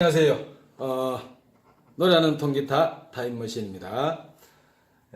안녕하세요. 어, 노래하는 통기타 타임머신입니다.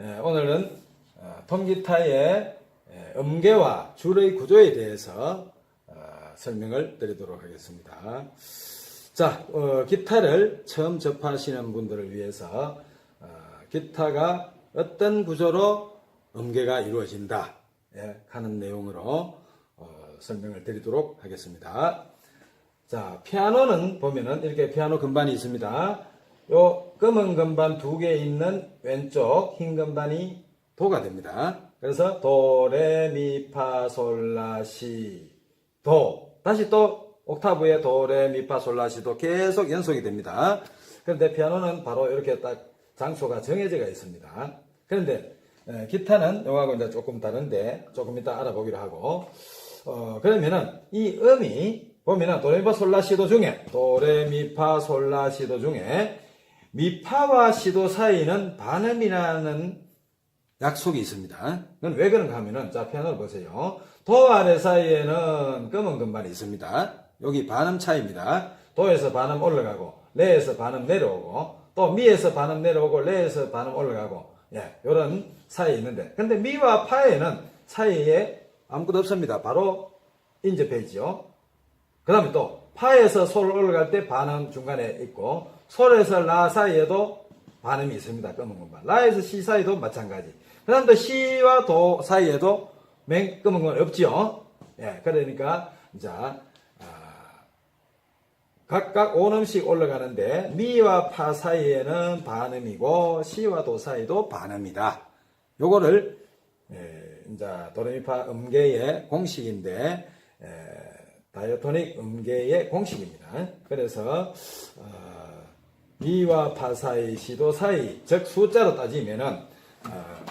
예, 오늘은 어, 통기타의 예, 음계와 줄의 구조에 대해서 어, 설명을 드리도록 하겠습니다. 자, 어, 기타를 처음 접하시는 분들을 위해서 어, 기타가 어떤 구조로 음계가 이루어진다 예, 하는 내용으로 어, 설명을 드리도록 하겠습니다. 자, 피아노는 보면은 이렇게 피아노 건반이 있습니다. 요 검은 건반 두 개 있는 왼쪽 흰 건반이 도가 됩니다. 그래서 도, 레, 미, 파, 솔, 라, 시, 도. 다시 또 옥타브에 도, 레, 미, 파, 솔, 라, 시, 도 계속 연속이 됩니다. 그런데 피아노는 바로 이렇게 딱 장소가 정해져 있습니다. 그런데 에, 기타는 요하고 이제 조금 다른데 조금 이따 알아보기로 하고 어, 그러면은 이 음이 보면은 도레미파 솔라시도 중에 도레미파 솔라시도 중에 미파와 시도 사이는 반음이라는 약속이 있습니다. 그건 왜 그런가 하면은 자 피아노를 보세요. 도 아래 사이에는 검은 건반이 있습니다. 여기 반음 차이입니다. 도에서 반음 올라가고 레에서 반음 내려오고 또 미에서 반음 내려오고 레에서 반음 올라가고 예, 요런 사이에 있는데 근데 미와 파에는 사이에 아무것도 없습니다. 바로 인접해지죠. 그 다음에 또 파에서 솔 올라갈 때 반음 중간에 있고 솔에서 라 사이에도 반음이 있습니다. 검은 건반. 라에서 시 사이도 마찬가지. 그 다음 또 시와 도 사이에도 맨 검은 건 없지요. 예, 그러니까 자 아, 각각 5음씩 올라가는데 미와 파 사이에는 반음이고 시와 도 사이도 반음이다. 요거를 예, 이제 도레미파 음계의 공식인데 에, 다이어토닉 음계의 공식입니다. 그래서 어, 미와 파 사이, 시도 사이, 즉 숫자로 따지면은 어,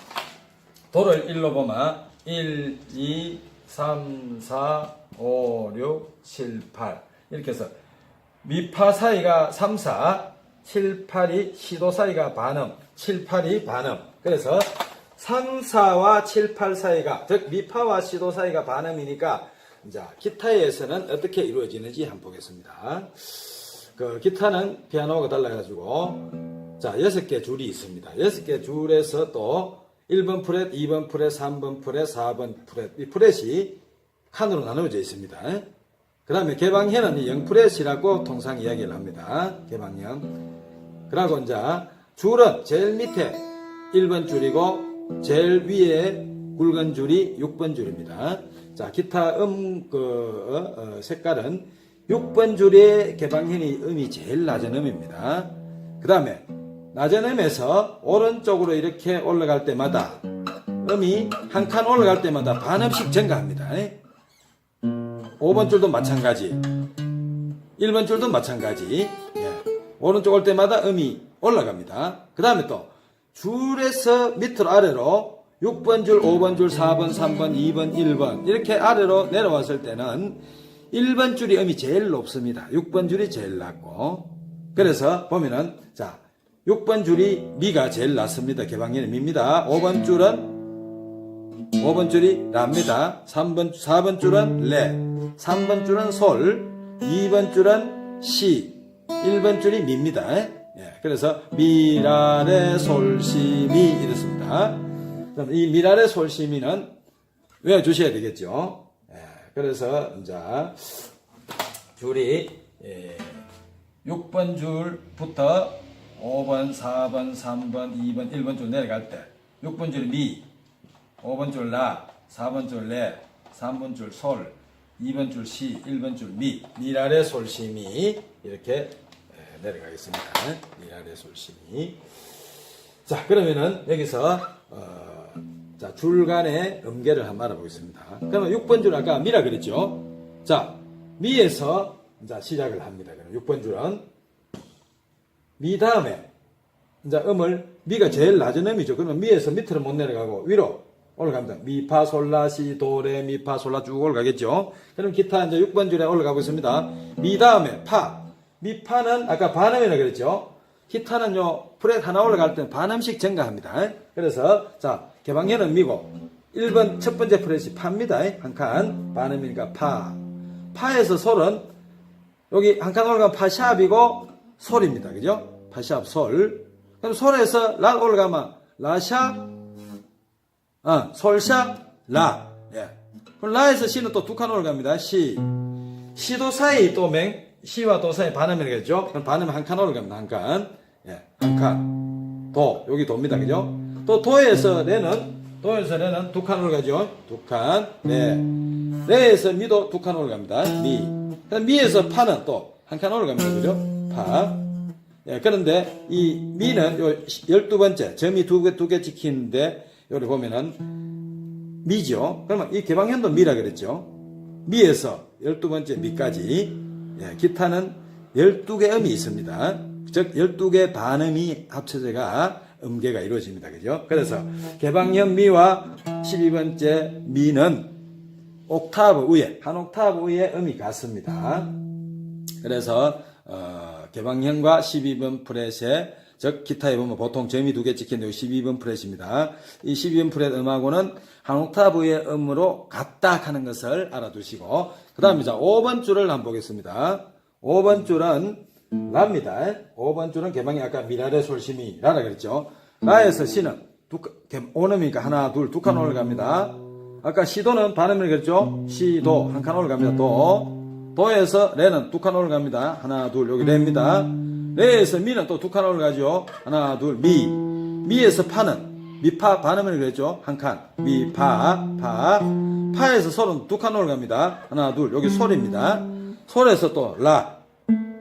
도를 1로 보면 1, 2, 3, 4, 5, 6, 7, 8 이렇게 해서 미파 사이가 3, 4, 7, 8이 시도 사이가 반음, 7, 8이 반음. 그래서 3, 4와 7, 8 사이가, 즉 미파와 시도 사이가 반음이니까 자, 기타에서는 어떻게 이루어지는지 한번 보겠습니다. 그 기타는 피아노가 달라가지고 자, 6개 줄이 있습니다. 6개 줄에서 또 1번 프렛, 2번 프렛, 3번 프렛, 4번 프렛. 이 프렛이 칸으로 나누어져 있습니다. 그 다음에 개방현은 이 0프렛이라고 통상 이야기를 합니다. 개방현. 그리고 이제 줄은 제일 밑에 1번 줄이고 제일 위에 굵은 줄이 6번 줄입니다. 자, 기타 음, 그, 어, 어, 색깔은 6번 줄의 개방현이 음이 제일 낮은 음입니다. 그 다음에 낮은 음에서 오른쪽으로 이렇게 올라갈 때마다 음이 한 칸 올라갈 때마다 반음씩 증가합니다. 5번 줄도 마찬가지. 1번 줄도 마찬가지. 예. 오른쪽 올 때마다 음이 올라갑니다. 그 다음에 또 줄에서 밑으로 아래로 6번 줄, 5번 줄, 4번, 3번, 2번, 1번 이렇게 아래로 내려왔을 때는 1번 줄이 음이 제일 높습니다. 6번 줄이 제일 낮고 그래서 보면은 자 6번 줄이 미가 제일 낮습니다. 개방현이 미입니다. 5번 줄은 5번 줄이 라입니다. 3번, 4번 줄은 레, 3번 줄은 솔, 2번 줄은 시, 1번 줄이 미입니다. 예, 그래서 미라레 솔시미 이렇습니다. 이 미라레 솔시미는 외워주셔야 되겠죠. 예, 그래서 이제 줄이 예, 6번 줄부터 5번, 4번, 3번, 2번, 1번 줄 내려갈 때 6번 줄 미, 5번 줄 라, 4번 줄 레, 3번 줄 솔, 2번 줄 시, 1번 줄 미, 미라레 솔시미 이렇게 에, 내려가겠습니다. 미라레 솔시미. 자 그러면은 여기서 어, 자 줄간의 음계를 한번 알아보겠습니다. 그러면 6번 줄 아까 미라 그랬죠? 자 미에서 이제 시작을 합니다. 그럼 6번 줄은 미 다음에 이제 음을 미가 제일 낮은 음이죠. 그러면 미에서 밑으로 못 내려가고 위로 올라갑니다. 미, 파, 솔, 라, 시, 도, 레, 미, 파, 솔, 라 쭉 올라가겠죠. 그럼 기타 이제 6번 줄에 올라가고 있습니다. 미 다음에 파. 미, 파는 아까 반음이라 그랬죠. 기타는요, 프렛 하나 올라갈 때는 반음씩 증가합니다. 그래서, 자, 개방현은 미고, 1번 첫 번째 프렛이 파입니다. 한 칸. 반음이니까 파. 파에서 솔은 여기 한 칸 올라가면 파 샵이고, 솔입니다. 그죠? 파샵 솔. 그럼 솔에서 라 올라가면 라샵, 아, 솔샵, 라. 예. 그럼 라에서 시는 또 두 칸 올라갑니다. 시. 시도 사이 또 맹, 시와 도 사이 반음이겠죠? 그럼 반음 한 칸 올라갑니다. 한 칸. 예, 한 칸. 도. 여기 도입니다. 그죠? 또 도에서 레는, 도에서 레는 두칸 올라가죠? 두 칸. 레. 레에서 미도 두칸 올라갑니다. 미. 그다음 미에서 파는 또 한칸 올라갑니다. 그죠? 파. 예, 그런데 이 미는 요 12번째, 점이 두 개, 두 개 찍히는데, 여기 보면은 미죠? 그러면 이 개방현도 미라 그랬죠? 미에서 12번째 미까지, 예, 기타는 12개 음이 있습니다. 즉, 12개 반음이 합쳐져가 음계가 이루어집니다. 그죠? 그래서 개방현 미와 12번째 미는 옥타브 위에, 한 옥타브 위에 음이 같습니다. 그래서 어, 개방형과 12번 프렛에 즉 기타에 보면 보통 점이 두 개 찍힌 요 12번 프렛입니다. 이 12번 프렛 음하고는 한 옥타브의 음으로 같다 하는 것을 알아두시고 그 다음에 자 5번 줄을 한번 보겠습니다. 5번 줄은 라입니다. 5번 줄은 개방이 아까 미라레 솔시미 라라 그랬죠. 라에서 시는 두, 오음이니까 하나 둘 두 칸 올라갑니다. 아까 시도는 반음을 그랬죠. 시도 한 칸 올라갑니다. 도 도에서 레는 두 칸 올라갑니다. 하나, 둘, 여기 레입니다. 레에서 미는 또 두 칸 올라가죠. 하나, 둘, 미. 미에서 파는 미파 반음을 그랬죠. 한 칸. 미, 파, 파. 파에서 솔은 두칸 올라갑니다. 하나, 둘, 여기 솔입니다. 솔에서 또 라.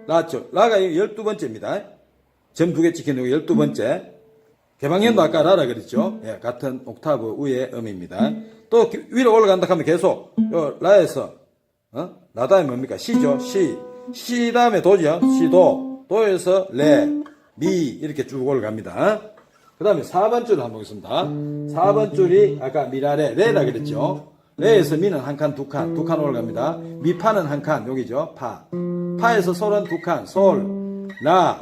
라죠. 라가 12번째입니다. 점 두 개 찍힌 여기 12번째. 개방현도 아까 라라 그랬죠. 예, 같은 옥타브 위의 음입니다. 또 기- 위로 올라간다 하면 계속 요 라에서 어? 라 다음에 뭡니까? 시죠. 시. 시 다음에 도죠. 시도. 도에서 레, 미 이렇게 쭉 올라갑니다. 그 다음에 4번 줄을 한번 보겠습니다. 4번 줄이 아까 미라레, 레라 그랬죠. 레에서 미는 한 칸, 두 칸, 두 칸 올라갑니다. 미파는 한 칸, 여기죠. 파. 파에서 솔은 두 칸, 솔. 라.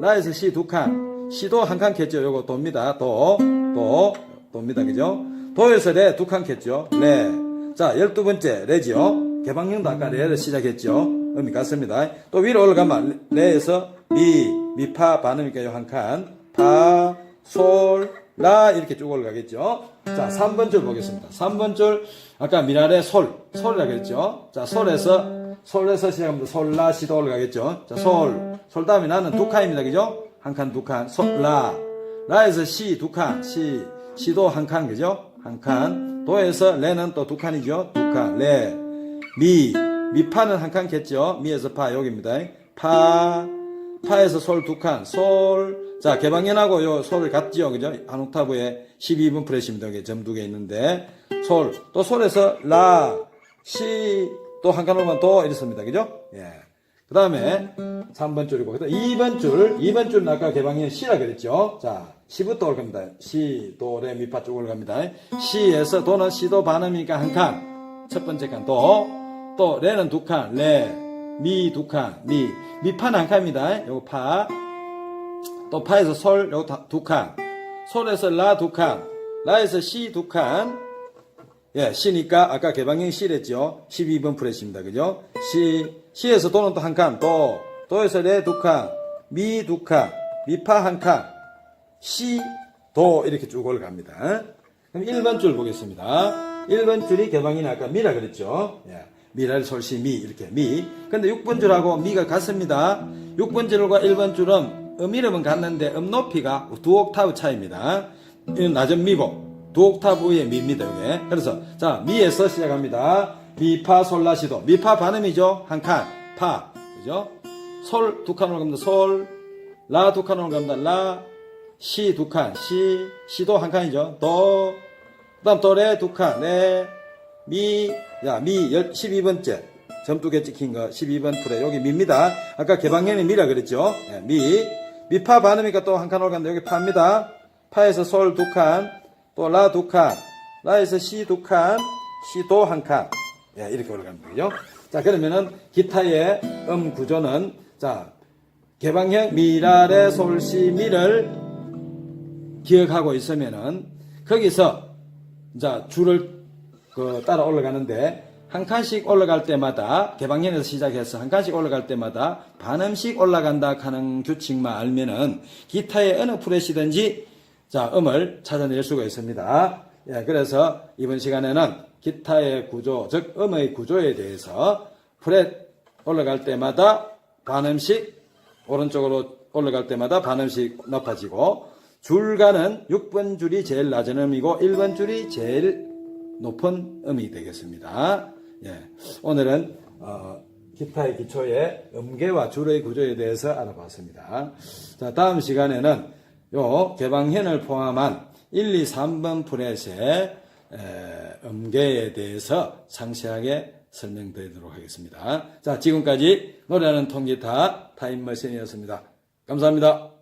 라에서 시 두 칸. 시도 한 칸 겠죠. 요거 도입니다. 도. 도. 도입니다. 그죠? 도에서 레 두 칸 겠죠. 레. 자, 열두 번째 레지요. 개방형도 아까 레를 시작했죠. 음이 같습니다. 또 위로 올라가면 레에서 미, 미파 반음이니까 요한 칸. 파, 솔, 라 이렇게 쭉 올라가겠죠. 자, 3번 줄 보겠습니다. 3번 줄 아까 미랄의 솔, 솔이라 그랬죠. 자, 솔에서 솔에서 시작하면 솔, 라, 시도 올라가겠죠. 자, 솔, 솔 다음에 나는 두 칸입니다. 그죠? 한 칸, 두 칸, 솔, 라. 라에서 시 두 칸, 시, 시도 한 칸, 그죠? 한 칸. 도에서 레는 또 두 칸이죠. 두 칸, 레. 미, 미파는 한 칸 겠죠. 미에서 파, 여기입니다. 파, 파에서 솔 두 칸, 솔. 자, 개방연하고 요 솔을 같지요. 그죠? 한 옥타브에 12분 프레시입니다. 여기 점 두 개 있는데. 솔. 또 솔에서 라, 시, 또 한 칸 오면 도 이렇습니다. 그죠? 예. 그 다음에 3번 줄이고, 그 다음 2번 줄. 2번 줄은 아까 개방연 시라 그랬죠? 자, 시부터 올갑니다. 시, 도, 레, 미, 파 쭉 올갑니다. 시에서 도는 시도 반음이니까 한 칸. 첫 번째 칸 도. 또 레는 두 칸, 레, 미 두 칸, 미. 미파는 한 칸입니다. 요거 파. 또 파에서 솔, 요거 다- 두 칸. 솔에서 라 두 칸. 라에서 시 두 칸. 예, 시니까 아까 개방형 시랬죠. 12번 프레시입니다. 그죠? 시, 시에서 도는 또 한 칸, 도. 도에서 레 두 칸, 미 두 칸, 미파 한 칸, 시, 도 이렇게 쭉 올라갑니다. 그럼 1번 줄 보겠습니다. 1번 줄이 개방이는 아까 미라 그랬죠. 예. 미랄 솔시 미 이렇게 미. 근데 6번 줄하고 미가 같습니다. 6번 줄과 1번 줄은 음 이름은 같는데 음 높이가 두 옥타브 차이입니다. 낮은 미고 두 옥타브 위에 미입니다. 이게. 그래서 자 미에서 시작합니다. 미파 솔라시도 미파 반음이죠. 한 칸. 파. 그죠? 솔 두 칸으로 갑니다. 솔. 라 두 칸으로 갑니다. 라. 시 두 칸, 시, 시도 한 칸이죠. 도, 그 다음 도레 두 칸, 레, 미, 야, 미, 12번째. 점두개 찍힌 거, 12번 풀에, 여기 미입니다. 아까 개방형이 미라 그랬죠. 예, 미. 미파 반음이니까 또 한 칸 올라간다. 여기 파입니다. 파에서 솔 두 칸, 또 라 두 칸, 라에서 시 두 칸, 시도 한 칸. 예, 이렇게 올라갑니다. 그죠? 자, 그러면은 기타의 음 구조는, 자, 개방형 미라레 솔시 미를 기억하고 있으면은 거기서 자 줄을 그 따라 올라가는데 한 칸씩 올라갈 때마다 개방현에서 시작해서 한 칸씩 올라갈 때마다 반음씩 올라간다 하는 규칙만 알면은 기타의 어느 프렛이든지 자 음을 찾아낼 수가 있습니다. 예, 그래서 이번 시간에는 기타의 구조, 즉 음의 구조에 대해서 프렛 올라갈 때마다 반음씩 오른쪽으로 올라갈 때마다 반음씩 높아지고 줄가는 6번 줄이 제일 낮은 음이고 1번 줄이 제일 높은 음이 되겠습니다. 예, 오늘은 어, 기타의 기초의 음계와 줄의 구조에 대해서 알아봤습니다. 자, 다음 시간에는 요 개방현을 포함한 1, 2, 3번 프렛의 에, 음계에 대해서 상세하게 설명드리도록 하겠습니다. 자, 지금까지 노래하는 통기타 타임머신이었습니다. 감사합니다.